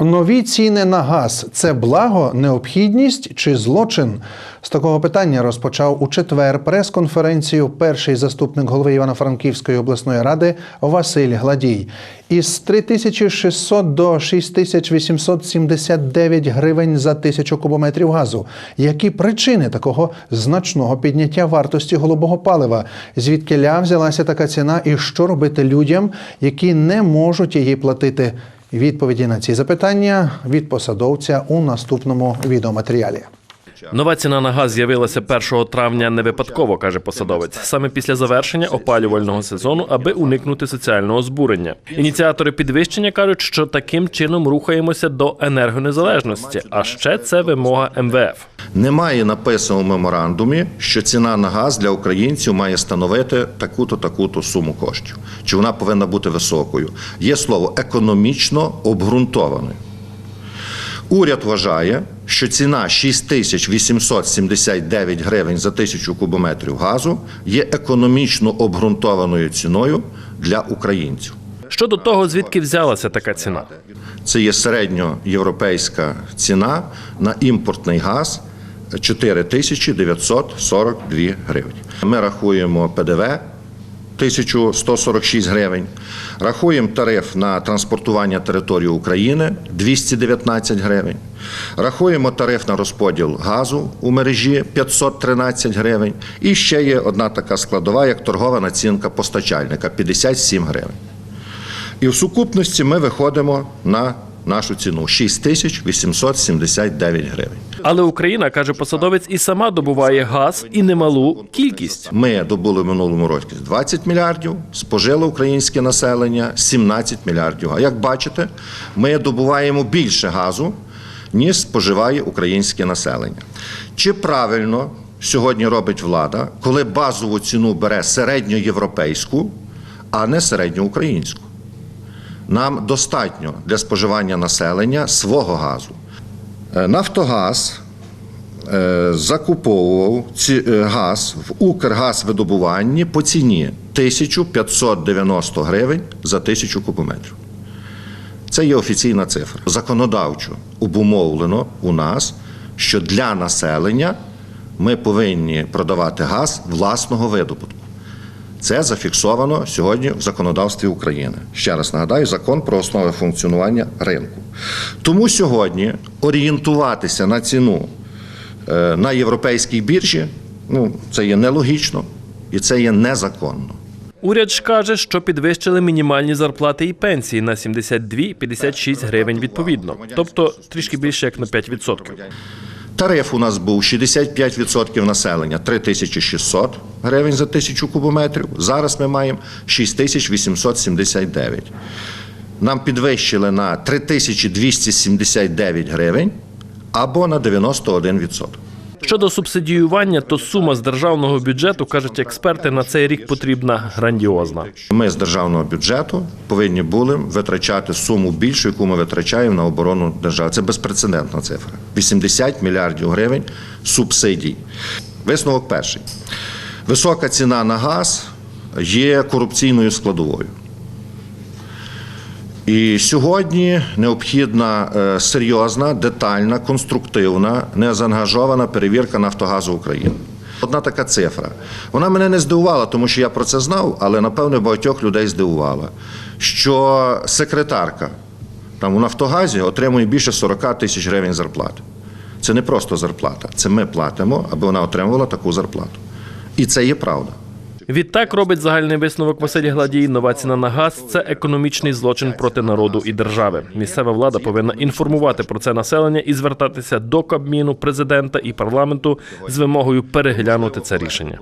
Нові ціни на газ це благо, необхідність чи злочин? З такого питання розпочав у четвер прес-конференцію перший заступник голови Івано-Франківської обласної ради Василь Гладій. Із 3600 до 6879 гривень за тисячу кубометрів газу. Які причини такого значного підняття вартості голубого палива? Звідки ля взялася така ціна, і що робити людям, які не можуть її платити? Відповіді на ці запитання від посадовця у наступному відеоматеріалі. Нова ціна на газ з'явилася 1 травня не випадково, каже посадовець, саме після завершення опалювального сезону, аби уникнути соціального збурення. Ініціатори підвищення кажуть, що таким чином рухаємося до енергонезалежності. А ще це вимога МВФ. Немає написано в меморандумі, що ціна на газ для українців має становити таку-то таку-то суму коштів, чи вона повинна бути високою. Є слово економічно обґрунтованою. Уряд вважає, що ціна 6879 гривень за тисячу кубометрів газу є економічно обґрунтованою ціною для українців. Щодо того, звідки взялася така ціна. Це є середньоєвропейська ціна на імпортний газ 4942 гривні. Ми рахуємо ПДВ 1146 гривень. Рахуємо тариф на транспортування території України 219 гривень. Рахуємо тариф на розподіл газу у мережі 513 гривень. І ще є одна така складова, як торгова націнка постачальника 57 гривень. І в сукупності ми виходимо на нашу ціну 6879 гривень. Але Україна каже посадовець і сама добуває газ і немалу кількість. Ми добули в минулому році 20 мільярдів, спожило українське населення 17 мільярдів. А як бачите, ми добуваємо більше газу, ніж споживає українське населення. Чи правильно сьогодні робить влада, коли базову ціну бере середньоєвропейську, а не середньоукраїнську? Нам достатньо для споживання населення свого газу. Е, Нафтогаз е, закуповував е, газ в Укргазвидобуванні по ціні 1590 гривень за тисячу кубометрів. Це є офіційна цифра. Законодавчо обумовлено у нас, що для населення ми повинні продавати газ власного видобутку. Це зафіксовано сьогодні в законодавстві України. Ще раз нагадаю, закон про основи функціонування ринку. Тому сьогодні орієнтуватися на ціну е, на європейській біржі ну, це є нелогічно і це є незаконно. Уряд ж каже, що підвищили мінімальні зарплати і пенсії на 72 і 56 гривень відповідно, тобто трішки більше як на 5%. Тариф у нас був 65% населення 3600 гривень за тисячу кубометрів. Зараз ми маємо 6879. Нам підвищили на 3279 гривень або на 91%. Щодо субсидіювання, то сума з державного бюджету кажуть експерти на цей рік потрібна грандіозна. Ми з державного бюджету повинні були витрачати суму більшу, яку ми витрачаємо на оборону держави. Це безпрецедентна цифра. 80 мільярдів гривень субсидій. Висновок перший. Висока ціна на газ є корупційною складовою. І сьогодні необхідна е, серйозна, детальна, конструктивна, незаангажована перевірка Нафтогазу України. Одна така цифра. Вона мене не здивувала, тому що я про це знав, але напевне багатьох людей здивувала, що секретарка там у Нафтогазі отримує більше 40 тисяч гривень зарплати. Це не просто зарплата, це ми платимо, аби вона отримувала таку зарплату. І це є правда. Відтак робить загальний висновок Василь Гладій. Нова ціна на газ це економічний злочин проти народу і держави. Місцева влада повинна інформувати про це населення і звертатися до Кабміну, президента і парламенту з вимогою переглянути це рішення.